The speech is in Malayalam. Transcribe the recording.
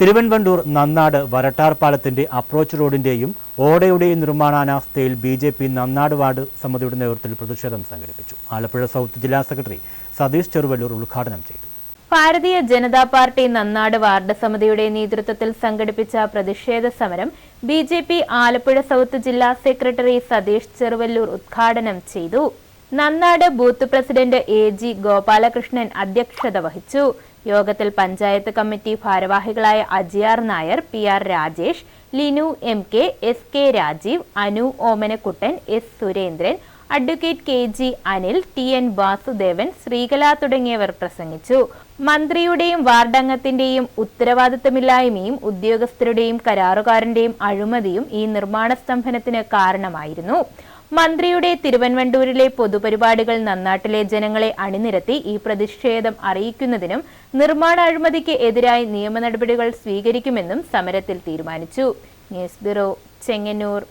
തിരുവൻവണ്ടൂർ നന്നാട് വരട്ടാർ പാലത്തിന്റെ അപ്രോച്ച് റോഡിന്റെയും ഓടയുടെയും നിർമ്മാണാനാവസ്ഥയിൽ B J P Nannad ward സമിതിയുടെ നേതൃത്വത്തിൽ പ്രതിഷേധം സംഘടിപ്പിച്ചു. ആലപ്പുഴ സൗത്ത് ജില്ലാ സെക്രട്ടറി സതീഷ് ചെറുവല്ലൂർ ഉദ്ഘാടനം ചെയ്തു. ഭാരതീയ ജനതാ പാർട്ടി നന്നാട് വാർഡ് സമിതിയുടെ നേതൃത്വത്തിൽ സംഘടിപ്പിച്ച പ്രതിഷേധ സമരം B J P Alappuzha south ജില്ലാ സെക്രട്ടറി സതീഷ് ചെറുവല്ലൂർ ഉദ്ഘാടനം ചെയ്തു. Nannad booth president A G Gopalakrishnan അധ്യക്ഷത വഹിച്ചു. യോഗത്തിൽ പഞ്ചായത്ത് കമ്മിറ്റി ഭാരവാഹികളായ Ajiyar Nair P R Rajesh Linu M K S K Rajeev Anu Omanakuttan S Surendran advocate K G Anil T N Vasudevan Sreekala തുടങ്ങിയവർ പ്രസംഗിച്ചു. മന്ത്രിയുടെയും വാർഡംഗത്തിന്റെയും ഉത്തരവാദിത്തമില്ലായ്മയും ഉദ്യോഗസ്ഥരുടെയും കരാറുകാരന്റെയും അഴിമതിയും ഈ നിർമ്മാണ സ്തംഭനത്തിന് കാരണമായിരുന്നു. മന്ത്രിയുടെ തിരുവൻവണ്ടൂരിലെ പൊതുപരിപാടികൾ നന്നാട്ടിലെ ജനങ്ങളെ അണിനിരത്തി ഈ പ്രതിഷേധം അറിയിക്കുന്നതിനും നിർമ്മാണ അഴിമതിക്ക് എതിരായി നിയമ നടപടികൾ സ്വീകരിക്കുമെന്നും സമരത്തിൽ തീരുമാനിച്ചു. News bureau Chengannur.